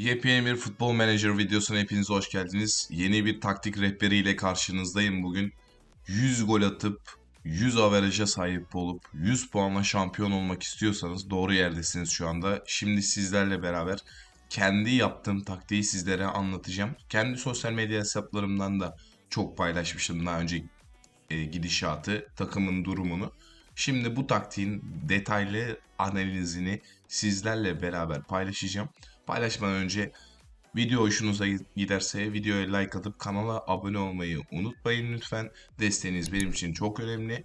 Yepyeni bir Futbol Manager videosuna hepiniz hoş geldiniz. Yeni bir taktik rehberiyle karşınızdayım bugün. 100 gol atıp 100 averaja sahip olup 100 puanla şampiyon olmak istiyorsanız doğru yerdesiniz şu anda. Şimdi sizlerle beraber kendi yaptığım taktiği sizlere anlatacağım. Kendi sosyal medya hesaplarımdan da çok paylaşmıştım daha önce e, gidişatı, takımın durumunu. Şimdi bu taktiğin detaylı analizini sizlerle beraber paylaşacağım. Paylaşmadan önce video hoşunuza giderse videoya like atıp kanala abone olmayı unutmayın lütfen. Desteğiniz benim için çok önemli.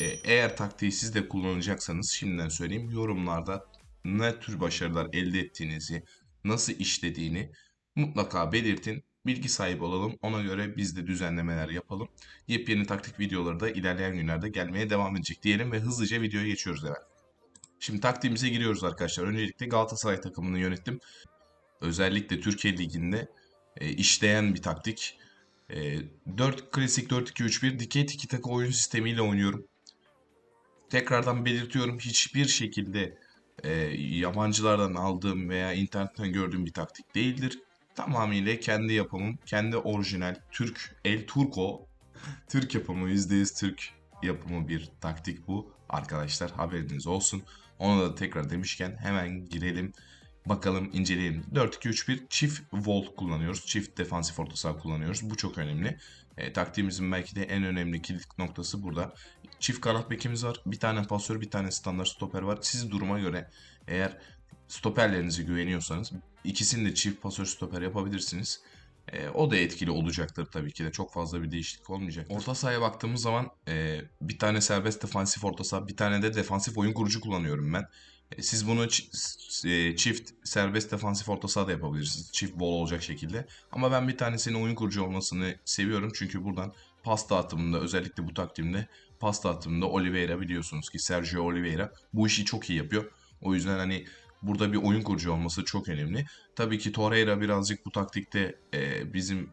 E, eğer taktiği siz de kullanacaksanız şimdiden söyleyeyim yorumlarda ne tür başarılar elde ettiğinizi, nasıl işlediğini mutlaka belirtin. Bilgi sahibi olalım. Ona göre biz de düzenlemeler yapalım. Yepyeni taktik videoları da ilerleyen günlerde gelmeye devam edecek diyelim ve hızlıca videoya geçiyoruz hemen. Şimdi taktiğimize giriyoruz arkadaşlar. Öncelikle Galatasaray takımını yönettim. Özellikle Türkiye Ligi'nde e, işleyen bir taktik. E, 4 klasik 4-2-3-1 dikey tiki taka oyun sistemiyle oynuyorum. Tekrardan belirtiyorum hiçbir şekilde e, yabancılardan aldığım veya internetten gördüğüm bir taktik değildir. Tamamıyla kendi yapımım, kendi orijinal Türk, El Turco, Türk yapımı, %100 Türk yapımı bir taktik bu. Arkadaşlar haberiniz olsun. Ona da tekrar demişken hemen girelim. Bakalım inceleyelim. 4-2-3-1 çift volt kullanıyoruz. Çift defansif orta saha kullanıyoruz. Bu çok önemli. E, taktiğimizin belki de en önemli kilit noktası burada. Çift kanat bekimiz var. Bir tane pasör, bir tane standart stoper var. Siz duruma göre eğer stoperlerinize güveniyorsanız ikisini de çift pasör stoper yapabilirsiniz. E, o da etkili olacaktır tabii ki de. Çok fazla bir değişiklik olmayacaktır. Orta sahaya baktığımız zaman e, bir tane serbest defansif orta saha, bir tane de defansif oyun kurucu kullanıyorum ben. E, siz bunu e, çift serbest defansif orta saha da yapabilirsiniz. Çift bol olacak şekilde. Ama ben bir tanesinin oyun kurucu olmasını seviyorum. Çünkü buradan pas dağıtımında özellikle bu takvimde pas dağıtımında Oliveira biliyorsunuz ki Sergio Oliveira bu işi çok iyi yapıyor. O yüzden hani burada bir oyun kurucu olması çok önemli. Tabii ki Torreira birazcık bu taktikte e, bizim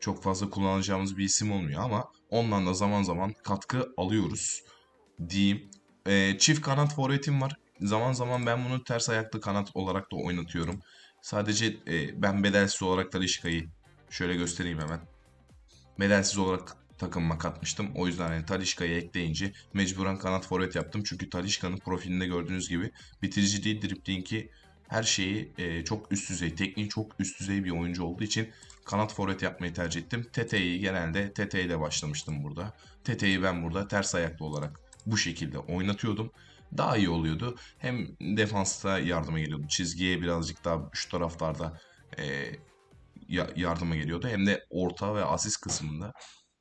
çok fazla kullanacağımız bir isim olmuyor ama ondan da zaman zaman katkı alıyoruz diyeyim. E, çift kanat forvetim var. Zaman zaman ben bunu ters ayaklı kanat olarak da oynatıyorum. Sadece e, ben bedelsiz olarak Talişka'yı şöyle göstereyim hemen. Bedelsiz olarak takımıma katmıştım. O yüzden yani Talişka'yı ekleyince mecburen kanat forvet yaptım. Çünkü Talişka'nın profilinde gördüğünüz gibi bitirici değil driplingi her şeyi e, çok üst düzey, tekniği çok üst düzey bir oyuncu olduğu için kanat forvet yapmayı tercih ettim. Tete'yi genelde Tete ile başlamıştım burada. Tete'yi ben burada ters ayaklı olarak bu şekilde oynatıyordum. Daha iyi oluyordu. Hem defansta yardıma geliyordu. Çizgiye birazcık daha şu taraflarda e, ya- yardıma geliyordu. Hem de orta ve asist kısmında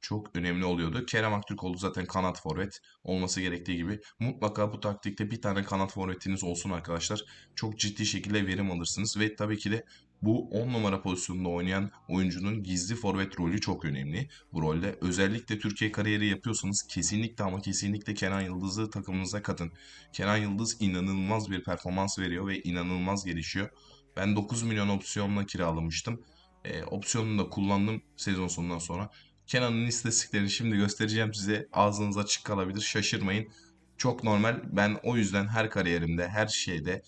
çok önemli oluyordu. Kerem Aktürkoğlu zaten kanat forvet olması gerektiği gibi mutlaka bu taktikte bir tane kanat forvetiniz olsun arkadaşlar. Çok ciddi şekilde verim alırsınız ve tabii ki de bu 10 numara pozisyonunda oynayan oyuncunun gizli forvet rolü çok önemli bu rolde. Özellikle Türkiye kariyeri yapıyorsanız kesinlikle ama kesinlikle Kenan Yıldız'ı takımınıza katın. Kenan Yıldız inanılmaz bir performans veriyor ve inanılmaz gelişiyor. Ben 9 milyon opsiyonla kiralamıştım. E, opsiyonunu da kullandım sezon sonundan sonra. Kenan'ın istatistiklerini şimdi göstereceğim size. Ağzınız açık kalabilir. Şaşırmayın. Çok normal. Ben o yüzden her kariyerimde, her şeyde,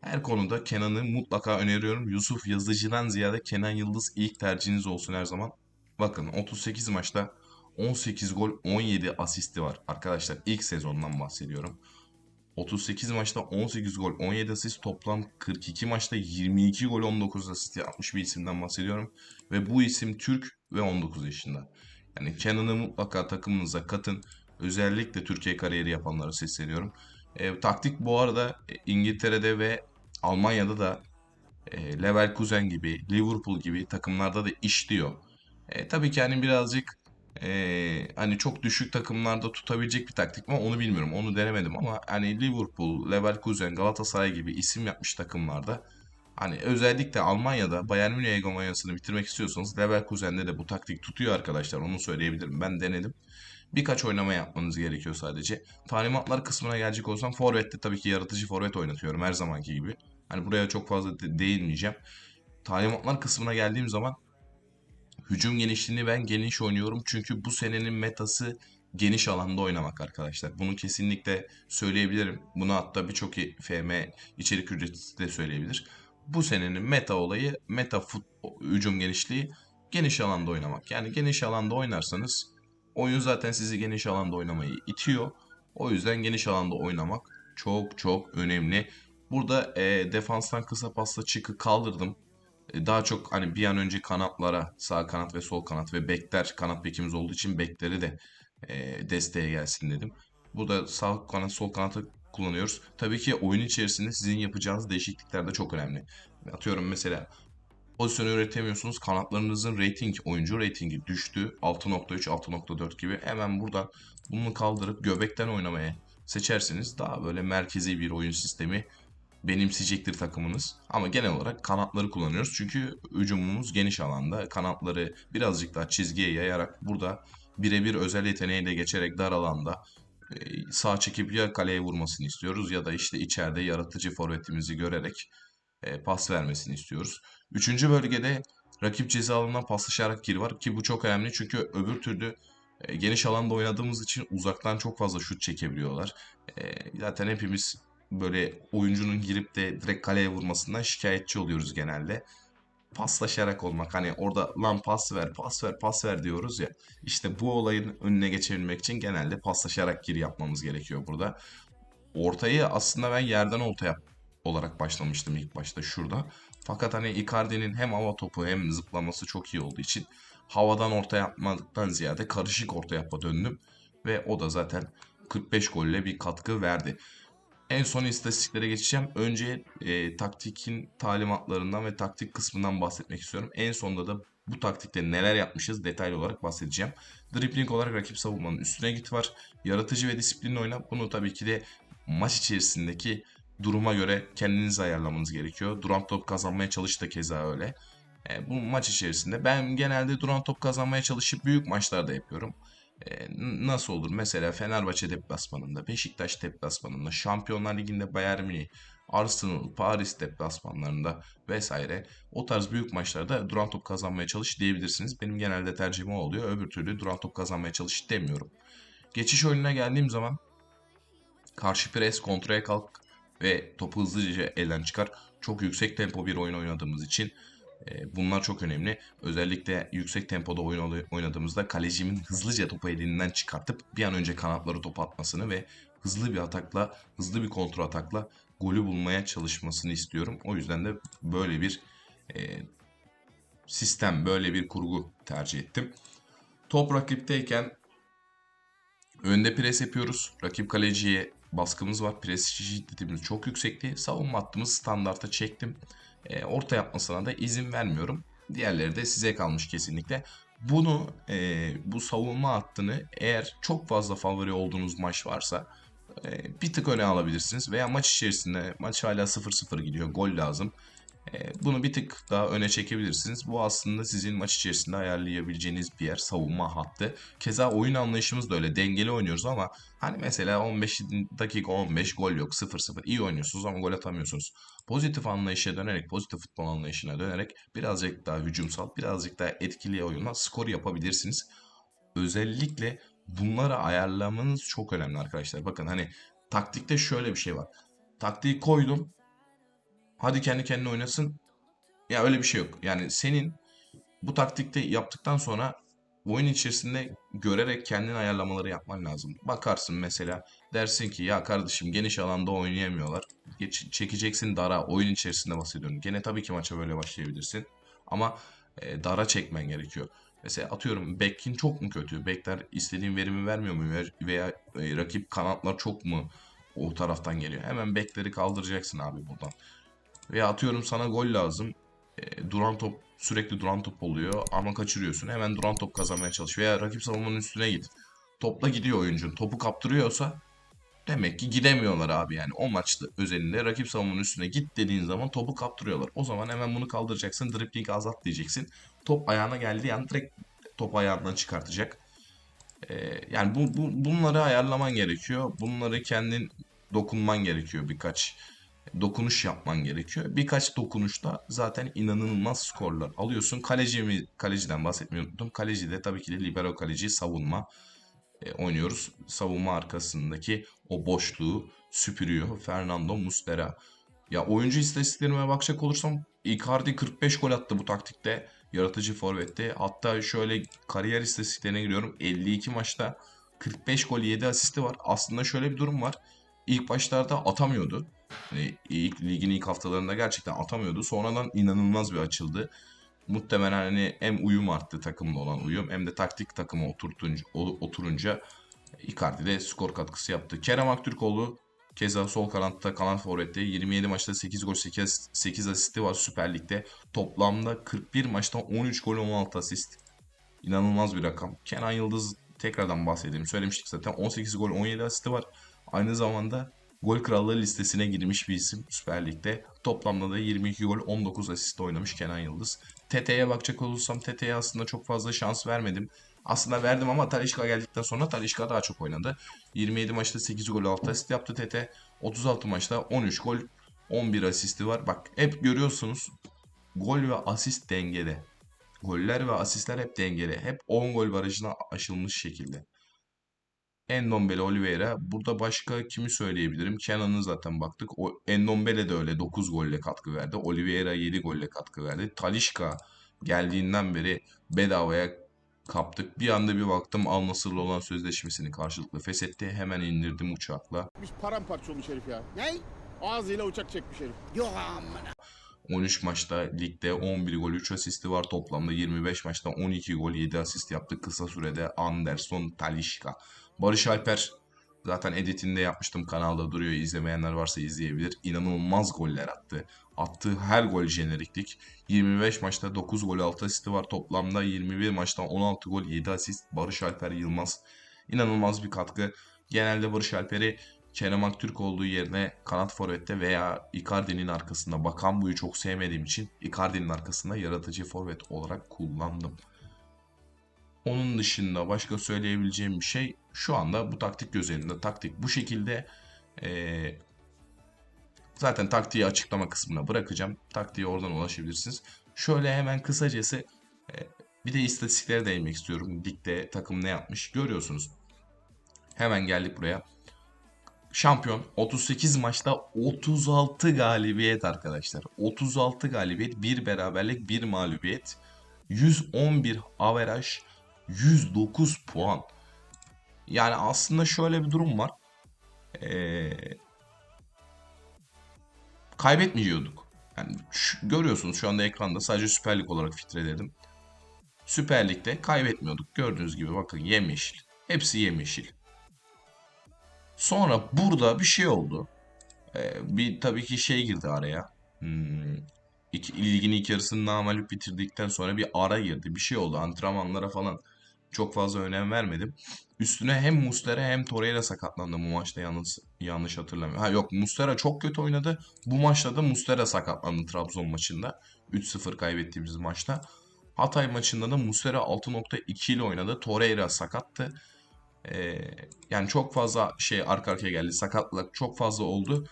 her konuda Kenan'ı mutlaka öneriyorum. Yusuf Yazıcı'dan ziyade Kenan Yıldız ilk tercihiniz olsun her zaman. Bakın 38 maçta 18 gol 17 asisti var. Arkadaşlar ilk sezondan bahsediyorum. 38 maçta 18 gol 17 asist toplam 42 maçta 22 gol 19 asist yapmış bir isimden bahsediyorum. Ve bu isim Türk ve 19 yaşında. Yani Kenan'ı mutlaka takımınıza katın. Özellikle Türkiye kariyeri yapanlara sesleniyorum. E, taktik bu arada e, İngiltere'de ve Almanya'da da e, Leverkusen gibi, Liverpool gibi takımlarda da işliyor. E, tabii ki hani birazcık e, hani çok düşük takımlarda tutabilecek bir taktik mi onu bilmiyorum. Onu denemedim ama hani Liverpool, Leverkusen, Galatasaray gibi isim yapmış takımlarda hani özellikle Almanya'da Bayern Münih hegemonyasını bitirmek istiyorsanız Leverkusen'de de bu taktik tutuyor arkadaşlar. Onu söyleyebilirim. Ben denedim. Birkaç oynama yapmanız gerekiyor sadece. Talimatlar kısmına gelecek olsam Forvet'te tabii ki yaratıcı forvet oynatıyorum her zamanki gibi. Hani buraya çok fazla de- değinmeyeceğim. Talimatlar kısmına geldiğim zaman hücum genişliğini ben geniş oynuyorum. Çünkü bu senenin metası geniş alanda oynamak arkadaşlar. Bunu kesinlikle söyleyebilirim. Bunu hatta birçok FM içerik üreticisi de söyleyebilir. bu senenin meta olayı, meta futbol, hücum genişliği geniş alanda oynamak. Yani geniş alanda oynarsanız oyun zaten sizi geniş alanda oynamayı itiyor. O yüzden geniş alanda oynamak çok çok önemli. Burada e, defanstan kısa pasla çıkı kaldırdım. E, daha çok hani bir an önce kanatlara sağ kanat ve sol kanat ve bekler kanat bekimiz olduğu için bekleri de e, desteğe gelsin dedim. Burada sağ kanat sol kanatı kullanıyoruz. Tabii ki oyun içerisinde sizin yapacağınız değişiklikler de çok önemli. Atıyorum mesela pozisyon üretemiyorsunuz. Kanatlarınızın rating, oyuncu ratingi düştü. 6.3, 6.4 gibi. Hemen burada bunu kaldırıp göbekten oynamaya seçerseniz daha böyle merkezi bir oyun sistemi benimseyecektir takımınız. Ama genel olarak kanatları kullanıyoruz. Çünkü hücumumuz geniş alanda. Kanatları birazcık daha çizgiye yayarak burada birebir özel yeteneğiyle geçerek dar alanda e, sağ çekip ya kaleye vurmasını istiyoruz ya da işte içeride yaratıcı forvetimizi görerek e, pas vermesini istiyoruz. Üçüncü bölgede rakip ceza alanına paslaşarak gir var ki bu çok önemli çünkü öbür türlü e, geniş alanda oynadığımız için uzaktan çok fazla şut çekebiliyorlar. Zaten hepimiz böyle oyuncunun girip de direkt kaleye vurmasından şikayetçi oluyoruz genelde. Paslaşarak olmak hani orada lan pas ver pas ver pas ver diyoruz ya. İşte bu olayın önüne geçebilmek için genelde paslaşarak gir yapmamız gerekiyor burada. Ortayı aslında ben yerden ortaya olarak başlamıştım ilk başta şurada. Fakat hani Icardi'nin hem hava topu hem zıplaması çok iyi olduğu için havadan orta yapmaktan ziyade karışık orta yapma döndüm. Ve o da zaten 45 golle bir katkı verdi. En son istatistiklere geçeceğim. Önce e, taktikin talimatlarından ve taktik kısmından bahsetmek istiyorum. En sonda da bu taktikte neler yapmışız detaylı olarak bahsedeceğim. Dribbling olarak rakip savunmanın üstüne git var. Yaratıcı ve disiplinli oyna. Bunu tabii ki de maç içerisindeki duruma göre kendiniz ayarlamanız gerekiyor. Duran top kazanmaya çalış da keza öyle. E, bu maç içerisinde ben genelde duran top kazanmaya çalışıp büyük maçlarda yapıyorum. E, nasıl olur? Mesela Fenerbahçe deplasmanında, Beşiktaş deplasmanında, Şampiyonlar Ligi'nde Bayern Münih, Arsenal, Paris deplasmanlarında vesaire o tarz büyük maçlarda duran top kazanmaya çalış diyebilirsiniz. Benim genelde tercihim o oluyor. Öbür türlü duran top kazanmaya çalış demiyorum. Geçiş oyununa geldiğim zaman karşı pres, kontraya kalk ve topu hızlıca elden çıkar. Çok yüksek tempo bir oyun oynadığımız için bunlar çok önemli. Özellikle yüksek tempoda oyun oynadığımızda kalecimin hızlıca topu elinden çıkartıp bir an önce kanatları top atmasını ve hızlı bir atakla, hızlı bir kontrol atakla golü bulmaya çalışmasını istiyorum. O yüzden de böyle bir e, sistem, böyle bir kurgu tercih ettim. Top rakipteyken önde pres yapıyoruz. Rakip kaleciye baskımız var. Pres şiddetimiz çok yüksekti. Savunma hattımız standarta çektim. E, orta yapmasına da izin vermiyorum. Diğerleri de size kalmış kesinlikle. Bunu e, bu savunma hattını eğer çok fazla favori olduğunuz maç varsa e, bir tık öne alabilirsiniz. Veya maç içerisinde maç hala 0-0 gidiyor gol lazım. E, bunu bir tık daha öne çekebilirsiniz. Bu aslında sizin maç içerisinde ayarlayabileceğiniz bir yer savunma hattı. Keza oyun anlayışımız da öyle dengeli oynuyoruz ama hani mesela 15 dakika 15 gol yok 0-0 iyi oynuyorsunuz ama gol atamıyorsunuz. Pozitif anlayışa dönerek pozitif futbol anlayışına dönerek birazcık daha hücumsal birazcık daha etkili oyunla skor yapabilirsiniz. Özellikle bunları ayarlamanız çok önemli arkadaşlar. Bakın hani taktikte şöyle bir şey var. Taktiği koydum Hadi kendi kendine oynasın. Ya öyle bir şey yok. Yani senin bu taktikte yaptıktan sonra oyun içerisinde görerek kendin ayarlamaları yapman lazım. Bakarsın mesela dersin ki ya kardeşim geniş alanda oynayamıyorlar. Geç, çekeceksin dara oyun içerisinde bahsediyorum. Gene tabii ki maça böyle başlayabilirsin. Ama e, dara çekmen gerekiyor. Mesela atıyorum Beck'in çok mu kötü? Bekler istediğin verimi vermiyor mu? Veya e, rakip kanatlar çok mu o taraftan geliyor? Hemen bekleri kaldıracaksın abi buradan. Veya atıyorum sana gol lazım. E, duran top sürekli duran top oluyor ama kaçırıyorsun. Hemen duran top kazanmaya çalış. Veya rakip savunmanın üstüne git. Topla gidiyor oyuncun. Topu kaptırıyorsa demek ki gidemiyorlar abi yani. O maçta özelinde rakip savunmanın üstüne git dediğin zaman topu kaptırıyorlar. O zaman hemen bunu kaldıracaksın. Dribbling azalt diyeceksin. Top ayağına geldiği an direkt top ayağından çıkartacak. Ee, yani bu, bu, bunları ayarlaman gerekiyor. Bunları kendin dokunman gerekiyor birkaç dokunuş yapman gerekiyor. Birkaç dokunuşta zaten inanılmaz skorlar alıyorsun. Kaleci mi, kaleciden bahsetmeyi unuttum. Kaleci de tabii ki de libero kaleci savunma e, oynuyoruz. Savunma arkasındaki o boşluğu süpürüyor Fernando Muslera. Ya oyuncu istatistiklerime bakacak olursam Icardi 45 gol attı bu taktikte. Yaratıcı forvette. Hatta şöyle kariyer istatistiklerine giriyorum. 52 maçta 45 gol 7 asisti var. Aslında şöyle bir durum var. İlk başlarda atamıyordu. Hani ilk ligin ilk haftalarında gerçekten atamıyordu. Sonradan inanılmaz bir açıldı. Muhtemelen hani hem uyum arttı takımla olan uyum hem de taktik takıma oturtunca, oturunca Icardi de skor katkısı yaptı. Kerem Aktürkoğlu keza sol kanatta kanat forvette 27 maçta 8 gol 8, 8 asisti var Süper Lig'de. Toplamda 41 maçta 13 gol 16 asist. İnanılmaz bir rakam. Kenan Yıldız tekrardan bahsedeyim. Söylemiştik zaten 18 gol 17 asisti var. Aynı zamanda gol krallığı listesine girmiş bir isim Süper Lig'de. Toplamda da 22 gol 19 asist oynamış Kenan Yıldız. Tete'ye bakacak olursam Tete'ye aslında çok fazla şans vermedim. Aslında verdim ama Talisca geldikten sonra Talisca daha çok oynadı. 27 maçta 8 gol 6 asist yaptı Tete. 36 maçta 13 gol 11 asisti var. Bak hep görüyorsunuz gol ve asist dengede. Goller ve asistler hep dengeli. Hep 10 gol barajına aşılmış şekilde. Endombele, Oliveira. Burada başka kimi söyleyebilirim? Kenan'ı zaten baktık. O Endombele de öyle 9 golle katkı verdi. Oliveira 7 golle katkı verdi. Talişka geldiğinden beri bedavaya kaptık. Bir anda bir baktım Al Nassr'la olan sözleşmesini karşılıklı feshetti. Hemen indirdim uçakla. Paramparça olmuş herif ya. Ne? Ağzıyla uçak çekmiş herif. Yok amına. 13 maçta ligde 11 gol 3 asisti var. Toplamda 25 maçta 12 gol 7 asist yaptı. Kısa sürede Anderson Talişka. Barış Alper zaten editinde yapmıştım kanalda duruyor. İzlemeyenler varsa izleyebilir. İnanılmaz goller attı. Attığı her gol jeneriklik. 25 maçta 9 gol 6 asisti var. Toplamda 21 maçta 16 gol 7 asist. Barış Alper Yılmaz. İnanılmaz bir katkı. Genelde Barış Alper'i Kerem Aktürk olduğu yerine kanat forvette veya Icardi'nin arkasında Bakambu'yu çok sevmediğim için Icardi'nin arkasında yaratıcı forvet olarak kullandım. Onun dışında başka söyleyebileceğim bir şey şu anda bu taktik üzerinde. Taktik bu şekilde eee, zaten taktiği açıklama kısmına bırakacağım. Taktiğe oradan ulaşabilirsiniz. Şöyle hemen kısacası eee, bir de istatistiklere değinmek istiyorum. Ligde takım ne yapmış görüyorsunuz. Hemen geldik buraya. Şampiyon 38 maçta 36 galibiyet arkadaşlar. 36 galibiyet, 1 beraberlik, 1 mağlubiyet. 111 averaj, 109 puan. Yani aslında şöyle bir durum var. Ee, kaybetmeyiyorduk. Yani şu- görüyorsunuz şu anda ekranda sadece Süper Lig olarak filtreledim. Süper Lig'de kaybetmiyorduk. Gördüğünüz gibi bakın yemyeşil. Hepsi yemyeşil. Sonra burada bir şey oldu. Ee, bir tabii ki şey girdi araya. Hmm, iki, ligin ilk yarısını namalip bitirdikten sonra bir ara girdi. Bir şey oldu. Antrenmanlara falan çok fazla önem vermedim. Üstüne hem Muslera hem Torreira sakatlandı bu maçta yanlış, yanlış hatırlamıyorum. Ha yok Muslera çok kötü oynadı. Bu maçta da Muslera sakatlandı Trabzon maçında. 3-0 kaybettiğimiz maçta. Hatay maçında da Muslera 6.2 ile oynadı. Torreira sakattı. Ee, yani çok fazla şey arka arkaya geldi. Sakatlık çok fazla oldu.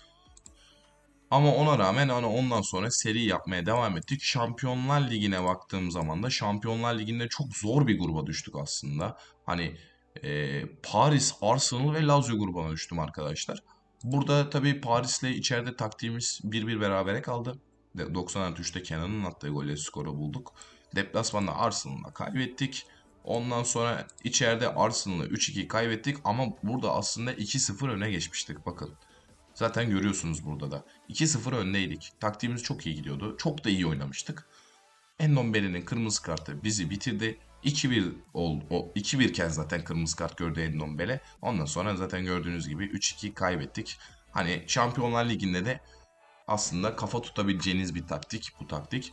Ama ona rağmen hani ondan sonra seri yapmaya devam ettik. Şampiyonlar Ligi'ne baktığım zaman da Şampiyonlar Ligi'nde çok zor bir gruba düştük aslında. Hani e, Paris, Arsenal ve Lazio grubuna düştüm arkadaşlar. Burada tabii Paris'le içeride taktiğimiz 1-1 berabere kaldı. De- 93'te Kenan'ın attığı golle skoru bulduk. Deplasmanda Arsenal'la kaybettik. Ondan sonra içeride Arsenal'ı 3-2 kaybettik ama burada aslında 2-0 öne geçmiştik bakın. Zaten görüyorsunuz burada da. 2-0 öndeydik. Taktiğimiz çok iyi gidiyordu. Çok da iyi oynamıştık. Endombele'nin kırmızı kartı bizi bitirdi. 2-1 oldu. O 2-1 iken zaten kırmızı kart gördü Endombele. Ondan sonra zaten gördüğünüz gibi 3-2 kaybettik. Hani Şampiyonlar Ligi'nde de aslında kafa tutabileceğiniz bir taktik bu taktik.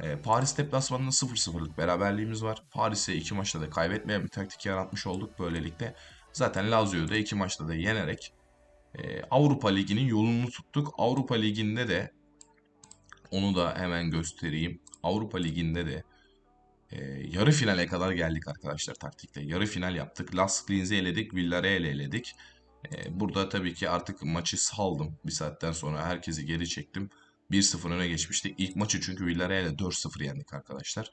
Ee, Paris deplasmanında 0-0'lık beraberliğimiz var. Paris'e iki maçta da kaybetmeyen bir taktik yaratmış olduk böylelikle. Zaten Lazio'yu da iki maçta da yenerek e, Avrupa Ligi'nin yolunu tuttuk. Avrupa Ligi'nde de onu da hemen göstereyim. Avrupa Ligi'nde de e, yarı finale kadar geldik arkadaşlar taktikte. Yarı final yaptık. Las Linz'i eledik. Villarreal'i eledik. E, burada tabii ki artık maçı saldım. Bir saatten sonra herkesi geri çektim. 1-0 öne geçmiştik. İlk maçı çünkü Villarreal'e 4-0 yendik arkadaşlar.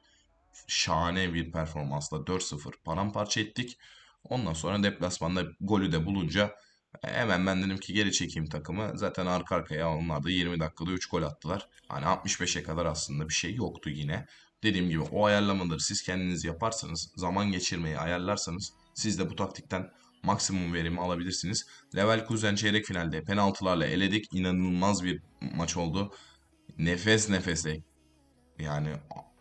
Şahane bir performansla 4-0 paramparça ettik. Ondan sonra deplasmanda golü de bulunca Hemen ben dedim ki geri çekeyim takımı. Zaten arka arkaya onlar da 20 dakikada 3 gol attılar. Hani 65'e kadar aslında bir şey yoktu yine. Dediğim gibi o ayarlamaları siz kendiniz yaparsanız, zaman geçirmeyi ayarlarsanız siz de bu taktikten maksimum verimi alabilirsiniz. Leverkusen çeyrek finalde penaltılarla eledik. İnanılmaz bir maç oldu. Nefes nefese yani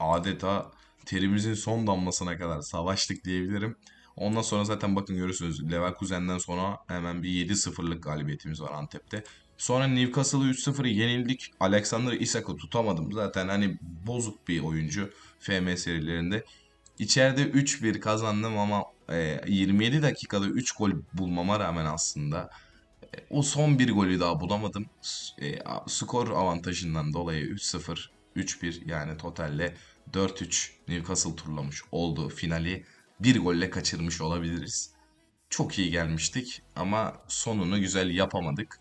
adeta terimizin son damlasına kadar savaştık diyebilirim. Ondan sonra zaten bakın görürsünüz Leverkusen'den sonra hemen bir 7-0'lık galibiyetimiz var Antep'te. Sonra Newcastle'ı 3-0 yenildik. Alexander Isak'ı tutamadım. Zaten hani bozuk bir oyuncu FM serilerinde. İçeride 3-1 kazandım ama e, 27 dakikada 3 gol bulmama rağmen aslında e, o son bir golü daha bulamadım. E, skor avantajından dolayı 3-0, 3-1 yani totalle 4-3 Newcastle turlamış olduğu finali bir golle kaçırmış olabiliriz. Çok iyi gelmiştik ama sonunu güzel yapamadık.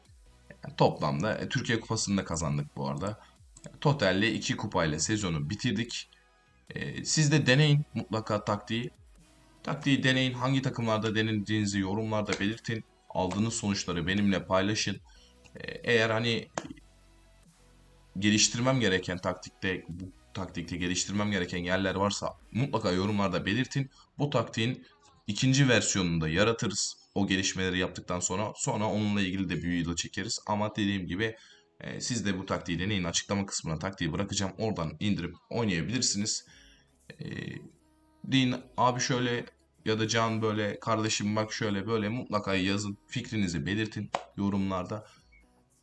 Yani toplamda e, Türkiye Kupası'nı da kazandık bu arada. Totalde 2 kupayla sezonu bitirdik. E, siz de deneyin mutlaka taktiği. Taktiği deneyin. Hangi takımlarda denediğinizi yorumlarda belirtin. Aldığınız sonuçları benimle paylaşın. E, Eğer hani geliştirmem gereken taktikte bu taktikte geliştirmem gereken yerler varsa mutlaka yorumlarda belirtin. Bu taktiğin ikinci versiyonunu da yaratırız. O gelişmeleri yaptıktan sonra sonra onunla ilgili de bir video çekeriz. Ama dediğim gibi e, siz de bu taktiği deneyin. Açıklama kısmına taktiği bırakacağım. Oradan indirip oynayabilirsiniz. E, deyin abi şöyle ya da Can böyle kardeşim bak şöyle böyle mutlaka yazın. Fikrinizi belirtin yorumlarda.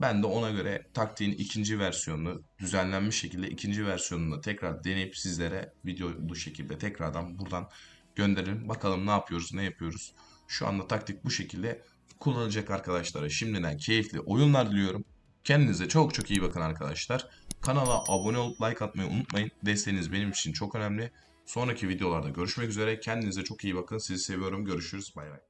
Ben de ona göre taktiğin ikinci versiyonunu düzenlenmiş şekilde ikinci versiyonunu tekrar deneyip sizlere videolu şekilde tekrardan buradan gönderin. Bakalım ne yapıyoruz, ne yapıyoruz. Şu anda taktik bu şekilde kullanacak arkadaşlara şimdiden keyifli oyunlar diliyorum. Kendinize çok çok iyi bakın arkadaşlar. Kanala abone olup like atmayı unutmayın. Desteğiniz benim için çok önemli. Sonraki videolarda görüşmek üzere. Kendinize çok iyi bakın. Sizi seviyorum. Görüşürüz. Bay bay.